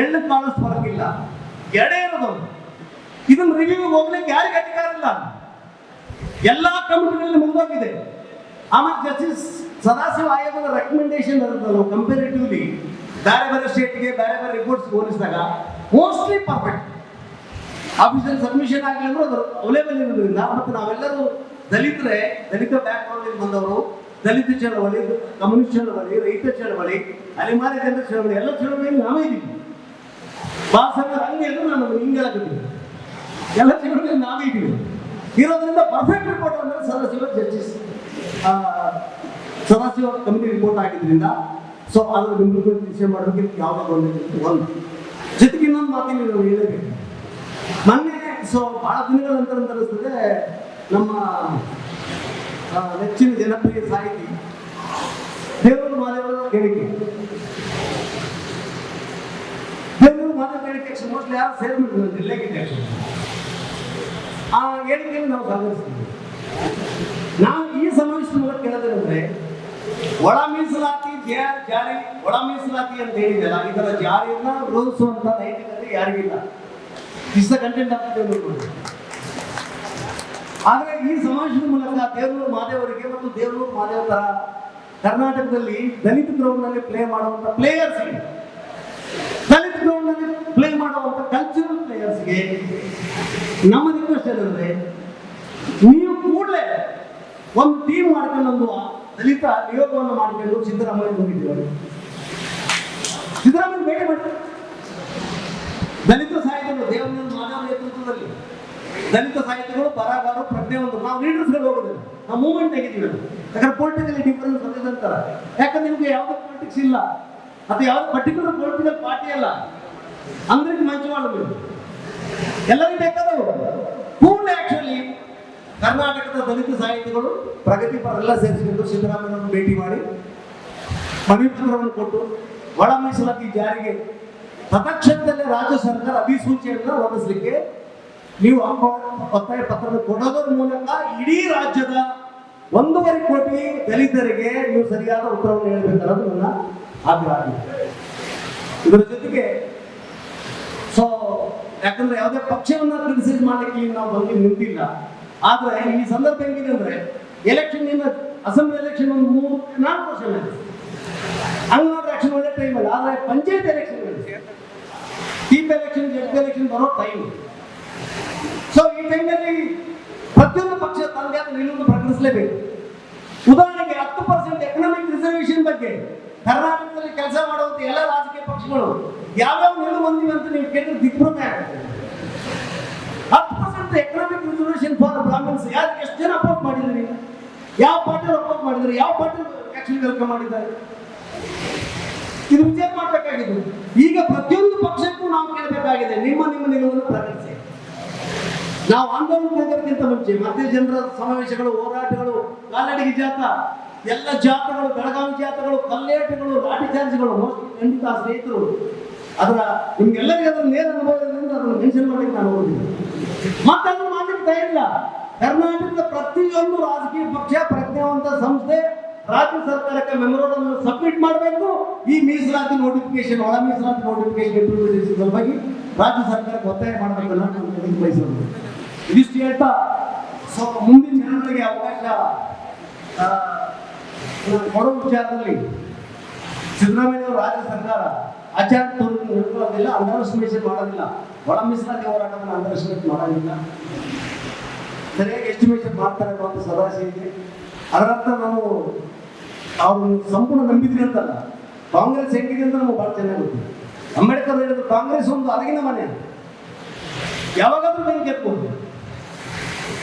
ಎಳ್ಳು ಕಾಣಿಸ್ ಬರಕ್ಕಿಲ್ಲ ಎಡೆ ಇರೋದು. ಇದನ್ನ ರಿವ್ಯೂ ಹೋಗ್ಲಿಕ್ಕೆ ಯಾರಿಗೆ ಅಧಿಕಾರ ಇಲ್ಲ? ಎಲ್ಲಾ ಕಮಿಟಿಗಳಲ್ಲಿ ಮುಂದೋಗಿದೆ ಆಮೇಲೆ ಜಸ್ಟಿಸ್ ಸದಾಶಿವ ಆಯೋಗದ ರೆಕಮೆಂಡೇಶನ್ ಇರುತ್ತಲ್ಲ ಕಂಪೇರಿಟಿವ್ಲಿ ಬೇರೆ ಬೇರೆ ಸ್ಟೇಟ್ಗೆ ಬೇರೆ ಬೇರೆ ರಿಪೋರ್ಟ್ಸ್ ಹೋಲಿಸಿದಾಗ ಮೋಸ್ಟ್ಲಿ ಪರ್ಫೆಕ್ಟ್ ಆಫೀಸಲ್ಲಿ ಸಬ್ಮಿಷನ್ ಆಗಲಿ ಅಂದ್ರೆ ಅದು ಅವೈಲೇಬಲ್ ಇರೋದ್ರಿಂದ ಮತ್ತು ನಾವೆಲ್ಲರೂ ದಲಿತರೆ, ದಲಿತ ಬ್ಯಾಕ್ಗ್ರೌಂಡ್ ಬಂದವರು, ದಲಿತ ಚಳವಳಿ ಕಮ್ಯುನಿಸ್ಟ್ ಚಳವಳಿ, ರೈತ ಚಳವಳಿ, ಅಲೆಮಾರಿ ಜನರ ಚಳವಳಿ, ಎಲ್ಲ ಚಳವಳಿಯಲ್ಲಿ ನಾವೇ ಇದ್ದೀವಿ. ಭಾಷಣ ಹಂಗೆ ಅಂದ್ರೆ ನಾನು ಹಿಂಗೆ ಹೇಳಕತ್ತೀನಿ ಎಲ್ಲ ಚಳವಳಿಯಲ್ಲಿ ನಾವೇ ಇದ್ದೀವಿ. ಇರೋದ್ರಿಂದ ಪರ್ಫೆಕ್ಟ್ ರಿಪೋರ್ಟ್ ಅಂದರೆ Sadashiva judges Sadashiva committee report ಆಗಿದ್ರಿಂದ ಸೊ ಅದರ ನಿಮ್ಗೆ ವಿಷಯ ಮಾಡೋದಕ್ಕೆ ಯಾವುದೇ ಒಂದು ಒಂದು. ಜೊತೆಗೆ ಇನ್ನೊಂದು ಮಾತಿನ ನಾವು ಹೇಳಬೇಕು. ಮೊನ್ನೆ ಸೊ ಭಾಳ ದಿನಗಳ ನಂತರ ಅಂತ ಅನಿಸ್ತದೆ, ನಮ್ಮ ನೆಚ್ಚಿನ ಜನಪ್ರಿಯ ಸಾಹಿತಿ ದೇವರು ಮಾದೇವರ ಹೇಳಿಕೆ. ಹೇಳಿಕೆ ಮೋಸ್ಟ್ಲಿ ಯಾರು ಸೇರ್ಬಿಟ್ಟು ಜಿಲ್ಲೆಗೆ ಆ ಹೇಳಿಕೆಯನ್ನು ನಾವು ಸ್ವಾಗತಿಸ್ತೀವಿ ನಾವು ಈ ಸಮಾವೇಶದ ಮೂಲಕ ಕೇಳೋದೇನೆಂದ್ರೆ ಒಳ ಮೀಸಲಾತಿ ಜಾರಿ ಒಳ ಮೀಸಲಾತಿ ಅಂತ ಹೇಳಿದೆಲ್ಲ ಇದರ ಜಾರಿಯನ್ನ ವಿರೋಧಿಸುವಂತ ನೈತಿಕತೆ ಯಾರಿಗಿಲ್ಲ ಇಸ್ ದ ಕಂಟೆಂಟ್ ಆಫ್ ಆದರೆ ಈ ಸಮಾವೇಶದ ಮೂಲಕ ದೇವರೂರು ಮಾದೇವರಿಗೆ ಮತ್ತು ದೇವರೂರು ಮಾದೇವ ತರ ಕರ್ನಾಟಕದಲ್ಲಿ ದಲಿತ ಗ್ರೌಂಡ್ನಲ್ಲಿ ಪ್ಲೇ ಮಾಡುವಂತ ಪ್ಲೇಯರ್ಸ್ ದಲಿತ ಗ್ರೌಂಡ್ನಲ್ಲಿ ಪ್ಲೇ ಮಾಡುವಂತ ಪ್ಲೇಯರ್ಸ್ಗೆ ನಮ್ಮ ರಿಕ್ವೆಸ್ಟ್ ಏನಂದ್ರೆ ನೀವು ಕೂಡಲೇ ಒಂದು ಟೀಮ್ ಮಾಡ್ಕೊಂಡು ಒಂದು ದಲಿತ ನಿಯೋಗವನ್ನು ಮಾಡಿಕೊಂಡು ಸಿದ್ದರಾಮಯ್ಯ ಹೋಗಿದ್ದೀವಿ ಸಿದ್ದರಾಮಯ್ಯ ಭೇಟಿ ಮಾಡಿ ದಲಿತ ಸಾಹಿತ್ಯಗಳು ದೇವನಂದ ಮಾನವ ನೇತೃತ್ವದಲ್ಲಿ ದಲಿತ ಸಾಹಿತ್ಯಗಳು ಪ್ರಜ್ಞೆ ಪ್ರಜ್ಞೆವಂತರು ನಾವು ಲೀಡರ್ಸ್ಗಳು ಹೋಗೋದಿಲ್ಲ. ನಾವು ಮೂವ್ಮೆಂಟ್ ತೆಗಿತೀವಿ ಯಾಕಂದ್ರೆ ಪೊಲಿಟಿಕಲಿ ಡಿಫರೆನ್ಸ್ ಬಂದಿದೆ ಅಂತಾರೆ. ಯಾಕಂದ್ರೆ ನಿಮ್ಗೆ ಯಾವುದೇ ಪೊಲಿಟಿಕ್ಸ್ ಇಲ್ಲ. ಅದು ಯಾವ್ದು ಪರ್ಟಿಕ್ಯುಲರ್ ಪೊಲಿಟಿಕಲ್ ಪಾರ್ಟಿ ಅಲ್ಲ. ಅಂದ್ರೆ ಮಂಚವಾಳು ಎಲ್ಲರಿಗೂ ಬೇಕಾದವು ಪೂರ್ಣ ಆಕ್ಚುಲಿ ಕರ್ನಾಟಕದ ದಲಿತ ಸಾಹಿತಿಗಳು ಪ್ರಗತಿ ಪರ ಸೇರಿಸಿಕೊಂಡು ಸಿದ್ದರಾಮಯ್ಯನನ್ನು ಭೇಟಿ ಮಾಡಿ ಮನವಿ ಕೊಟ್ಟು ಒಳ ಮೀಸಲಾತಿ ಜಾರಿಗೆ ತತ್ಕ್ಷಣದಲ್ಲೇ ರಾಜ್ಯ ಸರ್ಕಾರ ಅಧಿಸೂಚನೆಯನ್ನು ಹೊರಡಿಸಲಿಕ್ಕೆ ನೀವು ಒತ್ತಾಯ ಪತ್ರ ಕೊಡೋದ್ರ ಮೂಲಕ ಇಡೀ ರಾಜ್ಯದ ಒಂದೂವರೆ ಕೋಟಿ ದಲಿತರಿಗೆ ನೀವು ಸರಿಯಾದ ಉತ್ತರವನ್ನು ಹೇಳಬೇಕನ್ನೋದು ನನ್ನ ಆಗ್ರಹ ಇದರ ಜೊತೆಗೆ ಯಾಕಂದ್ರೆ ಯಾವುದೇ ಪಕ್ಷವನ್ನ ಕ್ರಿಟಿಸೈಸ್ ಮಾಡ್ಲಿಕ್ಕೆ ನಾವು ಬಂದು ನಿಂತಿಲ್ಲ. ಆದ್ರೆ ಈ ಸಂದರ್ಭ ಹೆಂಗಿದೆ ಅಂದ್ರೆ ಎಲೆಕ್ಷನ್ ಇನ್ನ ಅಸೆಂಬ್ಲಿ ಎಲೆಕ್ಷನ್ ಒಂದು ಮೂರು, ನಾಲ್ಕು ವರ್ಷ ಹಂಗ್ ಎಲೆಕ್ಷನ್ ಒಳ್ಳೆ ಟೈಮ್ ಅಲ್ಲ, ಆದ್ರೆ panchayat election chief election Z election ಬರೋ ಟೈಮ್ ಸೊ ಈ ಟೈಮಲ್ಲಿ ಪ್ರತಿಯೊಂದು ಪಕ್ಷ ತನ್ನದೇ ಆದ ನಿಲುವನ್ನು ಪ್ರಕಟಿಸಲೇಬೇಕು. ಉದಾಹರಣೆಗೆ ಹತ್ತು ಪರ್ಸೆಂಟ್ ಎಕನಾಮಿಕ್ ರಿಸರ್ವೇಶನ್ ಬಗ್ಗೆ ಕರ್ನಾಟಕದಲ್ಲಿ ಕೆಲಸ ಮಾಡುವಂತ ಎಲ್ಲ ರಾಜಕೀಯ ಪಕ್ಷಗಳು ಯಾವ್ಯಾವ ನಿಲುವು ಬಂದಿವೆ ಅಂತ ನೀವು ಕೇಳಿದ್ರೆ ದಿಗ್ಭ್ರಮೆ ಆಗುತ್ತೆ ಹತ್ತು percent economic reservation for Brahmins ಯಾರು ಎಷ್ಟು ಜನ ಅಪೋಸ್ ಮಾಡಿದ್ರಿ ಯಾವ ಪಾರ್ಟಿ ಅಪೋಸ್ ಮಾಡಿದ್ರು, ಯಾವ ಪಾರ್ಟಿ ಆಕ್ಚುಲಿ ವೆಲ್ಕಮ್ ಮಾಡಿದ್ದಾರೆ? ಇದು ವಿಚಾರ ಮಾಡಬೇಕಾಗಿದೆ. ಈಗ ಪ್ರತಿಯೊಂದು ಪಕ್ಷಕ್ಕೂ ನಾವು ಕೇಳಬೇಕಾಗಿದೆ, ನಿಮ್ಮ ನಿಮ್ಮ ನಿಲುವನ್ನು ಪ್ರಕಟಿಸಿ. ನಾವು ಆಂದೋಲನ ಹೋಗೋದಕ್ಕಿಂತ ಮುಂಚೆ ಮತ್ತೆ ಜನರ ಸಮಾವೇಶಗಳು, ಹೋರಾಟಗಳು ಕಾಲಡಿಗೆ ಜಾತ, ಎಲ್ಲ ಜಾತಗಳು, ಬೆಳಗಾವಿ ಜಾತಗಳು, ಕಲ್ಲೇಟಗಳು, ಲಾಠಿ ಚಾರ್ಜ್ಗಳು ಖಂಡಿತ ಸ್ನೇಹಿತರು, ಅದರ ನಿಮ್ಗೆಲ್ಲರಿಗೂ ಅದರ ನೇರ ಅನುಭವ ಇರೋದ್ರಿಂದ ಅದನ್ನು ಮೆನ್ಷನ್ ಮಾಡಲಿಕ್ಕೆ ನಾನು ಮತ್ತೆ ಅದನ್ನು ಮಾಡ್ಲಿಕ್ಕೆ ತಯಾರಿಲ್ಲ. ಕರ್ನಾಟಕದ ಪ್ರತಿಯೊಂದು ರಾಜಕೀಯ ಪಕ್ಷ, ಪ್ರಜ್ಞಾವಂತ ಸಂಸ್ಥೆ, ರಾಜ್ಯ ಸರ್ಕಾರಕ್ಕೆ ಮೆಮೊರಾಂಡಮ್ ಸಬ್ಮಿಟ್ ಮಾಡಬೇಕು. ಈ ಮೀಸಲಾತಿ ನೋಟಿಫಿಕೇಶನ್ ಒಳ ಮೀಸಲಾತಿ ನೋಟಿಫಿಕೇಶನ್ ಇಂಪ್ಲಿಮೆಂಟೇಷನ್ ಸಲುವಾಗಿ ರಾಜ್ಯ ಸರ್ಕಾರಕ್ಕೆ ಒತ್ತಾಯ ಮಾಡಬೇಕಲ್ಲ ನಾನು ಇದಿಷ್ಟು ಹೇಳ್ತಾ ಮುಂದಿನ ಜನಗಳಿಗೆ ಅವಕಾಶ ಕೊಡೋ ವಿಚಾರದಲ್ಲಿ ಸಿದ್ದರಾಮಯ್ಯ ರಾಜ್ಯ ಸರ್ಕಾರ ಆಚಾರ ತೋರಿಸಿಲ್ಲ ಅಂಡರ್ ಎಸ್ಟಿಮೇಷನ್ ಮಾಡೋದಿಲ್ಲ. ಒಳ ಮೀಸಲಾತಿ ಹೋರಾಟವನ್ನು ಅಂಡರ್ ಎಸ್ಟಿಮೇಟ್ ಮಾಡೋದಿಲ್ಲ. ಸರಿಯಾಗಿ ಎಸ್ಟಿಮೇಷನ್ ಮಾಡ್ತಾರೆ ಅಂತ ಸದಾಶಯ ಇದೆ. ಅದರರ್ಥ ನಾವು ಅವರು ಸಂಪೂರ್ಣ ನಂಬಿದ್ರಿ ಅಂತಲ್ಲ. ಕಾಂಗ್ರೆಸ್ ಹೆಂಗಿದೆ ಅಂತ ನಮಗೆ ಭಾಳ ಚೆನ್ನಾಗಿ ಗೊತ್ತಿದೆ ಅಂಬೇಡ್ಕರ್ ಹೇಳಿದ್ರು, ಕಾಂಗ್ರೆಸ್ ಒಂದು ಅದಗಿನ ಮನೆ ಯಾವಾಗಾದ್ರೂ ನೀವು ಎತ್ಬೋದು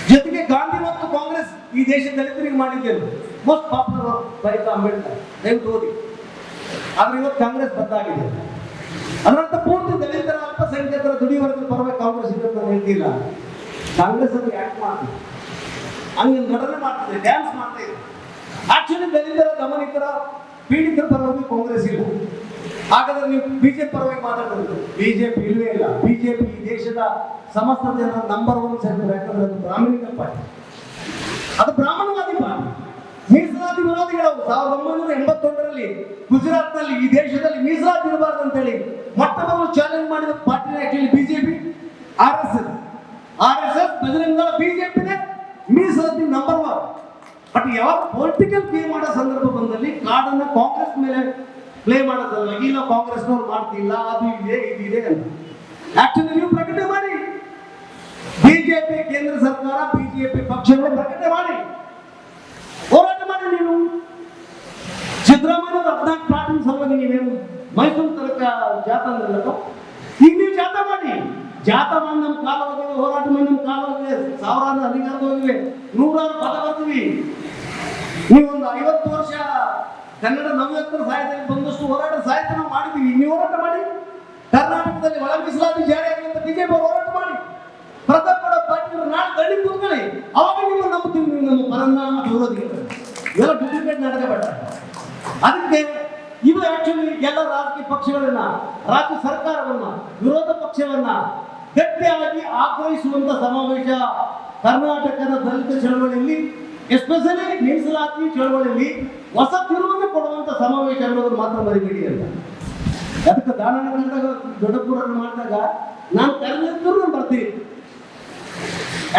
ಜೊತೆಗೆ ಗಾಂಧಿ ಮತ್ತು ಕಾಂಗ್ರೆಸ್ ಈ ದೇಶದ ದಲಿತರಿಗೆ ಮಾಡಿದ್ದೇನು ಮೋಸ್ಟ್ ಪಾಪ್ಯುಲರ್ ರೈತ ಅಂಬೇಡ್ಕರ್, ದಯವಿಟ್ಟು ಓದಿ. ಆದ್ರೆ ಇವತ್ತು ಕಾಂಗ್ರೆಸ್ ಬದ್ದಾಗಿದೆ ಅದರಂತ ಪೂರ್ತಿ ದಲಿತರ, ಅಲ್ಪಸಂಖ್ಯಾತರ ದುಡಿಯುವ ಪರವಾಗಿ ಕಾಂಗ್ರೆಸ್ ಇದೆ ಅಂತ ಹೇಳ್ತಿಲ್ಲ. ಕಾಂಗ್ರೆಸ್ ಅವರು ಯಾಕೆ ಮಾಡ್ತಾರೆ? ಹಂಗೆ ನಟನೆ ಮಾಡ್ತಿದೆ ಡ್ಯಾನ್ಸ್ ಮಾಡ್ತಾ ಇದೆ ಆಕ್ಚುಲಿ ದಲಿತರ, ದಮನಿತರ, ಪೀಡಿತರ ಪರವಾಗಿ ಕಾಂಗ್ರೆಸ್ ಇಲ್ಲ ಹಾಗಾದ್ರೆ ನೀವು ಬಿಜೆಪಿ ಪರವಾಗಿ ಮಾತಾಡ್ತಾರೆ ಬಿಜೆಪಿ ಇಲ್ವೇ ಇಲ್ಲ. ಬಿಜೆಪಿ ಈ ದೇಶದ ಸಮಸ್ತ ಜನ ನಂಬರ್ ಒನ್ ಸೆಂಟರ್ ಯಾಕಂದ್ರೆ ಅದು ಬ್ರಾಹ್ಮಣಿಕ ಪಾರ್ಟಿ. ಅದು ಬ್ರಾಹ್ಮಣವಾದಿ ಪಾರ್ಟಿ. ಮೀಸಲಾತಿ ವಿರೋಧಿಗಳು ಸಾವಿರದ ಒಂಬೈನೂರ ಎಂಬತ್ತೊಂದರಲ್ಲಿ ಗುಜರಾತ್ನಲ್ಲಿ ಈ ದೇಶದಲ್ಲಿ ಮೀಸಲಾತಿ ಇರಬಾರ್ದು ಅಂತ ಹೇಳಿ ಮೊಟ್ಟ ಮೊದಲು ಚಾಲೆಂಜ್ ಮಾಡಿದ party actually BJP? R S S R S S Bajrang BJP ಮೀಸಲಾತಿ ನಂಬರ್ ಒನ್ ಬಟ್ ಯಾವಾಗ ಪೊಲಿಟಿಕಲ್ ಪ್ಲೇ ಮಾಡೋ ಸಂದರ್ಭ ಬಂದಲ್ಲಿ ಕಾಡನ್ನ ಕಾಂಗ್ರೆಸ್ ಮೇಲೆ ಪ್ಲೇ ಮಾಡೋದಲ್ಲ ಇಲ್ಲ, ಕಾಂಗ್ರೆಸ್ನವ್ರು ಮಾಡ್ತಿಲ್ಲ, ಅದು ಇದೆ ಇದಿದೆ ಇದೆ ಅಂತ. ಆಕ್ಚುಲಿ ನೀವು ಪ್ರಕಟಣೆ ಮಾಡಿ. ಬಿಜೆಪಿ ಕೇಂದ್ರ ಸರ್ಕಾರ ಬಿಜೆಪಿ ಪಕ್ಷಗಳು ಪ್ರಕಟಣೆ ಮಾಡಿ. ಹೋರಾಟ ಮಾಡಿ ನೀವು. ಸಿದ್ದರಾಮಯ್ಯ ಹದಿನಾಲ್ಕು ಪ್ಲಾಟಿನ ಸಲುವಾಗಿ ನೀವೇನು ಮೈಸೂರು ತನಕ ಜಾತ ಮಾಡಿ ನಮ್ಮ ಕಾಲ ಹೋರಾಟ ಮಾಡಿ ನಮ್ಮ ಕಾಲ ಸಾವಿರಾರು ಅಧಿಕಾರ ಹೋಗಿವೆ. ನೂರಾರು ಪದ ಬರ್ತೀವಿ ನೀವೊಂದು ಐವತ್ತು ವರ್ಷ ಕನ್ನಡ ನವ್ಯಕ್ತರ ಸಾಹಿತ್ಯ ಬಂದಷ್ಟು ಹೋರಾಟ ಸಾಹಿತ್ಯ ನಾವು ಮಾಡಿದ್ದೀವಿ. ನೀವು ಹೋರಾಟ ಮಾಡಿ. ಕರ್ನಾಟಕದಲ್ಲಿ ಒಳ ಮೀಸಲಾತಿ ಜಾರಿ ಆಗಿರುವಂತ ಬಿಜೆಪಿ ಹೋರಾಟ ಮಾಡಿ. ಪ್ರತಾಪ್ ಕೂಡ ಪಾಟೀಲ್ ನಾಳೆ ಗಡಿ ಕೂತ್ಕೊಳ್ಳಿ. ಅವಾಗ ನೀವು ನಂಬುತ್ತೀವಿ, ನೀವು ನಮ್ಮ ಪರನಾಮ ವಿರೋಧಿಗಳು ಇವೆಲ್ಲ ಡೂಪ್ಲಿಕೇಟ್ ನಾಟಕ ಬೇಡ. ಅದಕ್ಕೆ ಇದು ಆಕ್ಚುಲಿ ಎಲ್ಲ ರಾಜಕೀಯ ಪಕ್ಷಗಳನ್ನ, ರಾಜ್ಯ ಸರ್ಕಾರವನ್ನ, ವಿರೋಧ ಪಕ್ಷವನ್ನ ಗಟ್ಟಿಯಾಗಿ ಆಗ್ರಹಿಸುವಂತ ಸಮಾವೇಶ ಕರ್ನಾಟಕದ ದಲಿತ ಚಳವಳಿಯಲ್ಲಿ ಎಸ್ಪೆಷಲಿ ಮೀಸಲಾತಿ ಚಳವಳಿಯಲ್ಲಿ ಹೊಸ ತಿರುವನ್ನು ಕೊಡುವಂತ ಸಮಾವೇಶ ಅನ್ನೋದನ್ನು ಮಾತ್ರ ಮರಿಬೇಡಿ ಅಂತ. ಅದಕ್ಕೆ ದಾನ ಕಂಡಾಗ ದೊಡ್ಡಪುರನ್ನು ಮಾಡಿದಾಗ ನಾನು ಕರೆದಿದ್ದರೂ ನಾನು ಬರ್ತೀನಿ.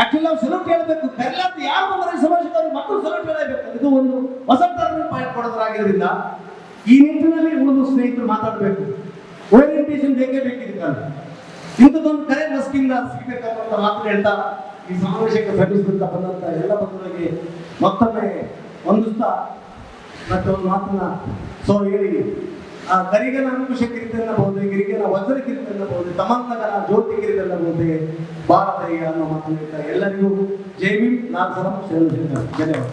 ಆಕ್ಚುಲಿ ನಾವು ಸೆಲ್ಯೂಟ್ ಹೇಳಬೇಕು. ಕರೆಲಾರ್ದು ಯಾರು ಬಂದ್ರೆ ಸಮಾವೇಶದಲ್ಲಿ ಮಕ್ಕಳು ಸಲೂಟ್ ಹೇಳಬೇಕು. ಇದು ಒಂದು ಹೊಸ ಟರ್ನ್ ಪಾಯಿಂಟ್ ಕೊಡೋದ್ರಾಗಿರೋದ್ರಿಂದ ಈ ನಿಟ್ಟಿನಲ್ಲಿ ಒಂದು ಸ್ನೇಹಿತರು ಮಾತಾಡಬೇಕು. ಓರಿಯಂಟೇಷನ್ ಬೇಕೇ ಬೇಕಿದ್ದಲ್ಲ ಇಂಥದ್ದೊಂದು ಕರೆ ಮಸ್ಕಿಂದ ಸಿಗಬೇಕಂತ ಮಾತು ಹೇಳ್ತಾ ಈ ಸಮಾವೇಶಕ್ಕೆ ಸಲ್ಲಿಸಿದಂತ ಬಂದಂತ ಎಲ್ಲ ಬಂಧುಗಳಿಗೆ ಮತ್ತೊಮ್ಮೆ ಹೊಂದಿಸ್ತಾ ಮತ್ತೆ ಒಂದು ಮಾತನ್ನ ಸೊ ಹೇಳಿ ಆ ಕರಿಗನ ಅಂಕುಶ ಕಿರಿತೆನ್ನಬಹುದು ಗಿರಿಗನ ವಜ್ರ ಕಿರಿತೆನ್ನಬಹುದು ತಮಂತಗನ ಜ್ಯೋತಿ ಕಿರಿತೆನ್ನಬಹುದು ಭಾರತೀಯ ಅನ್ನೋ ಮಾತನ್ನು ಹೇಳ್ತಾರೆ ಎಲ್ಲರಿಗೂ ಜೈ ಭೀಮ್. ನಾನು ಸಲ ಧನ್ಯವಾದ.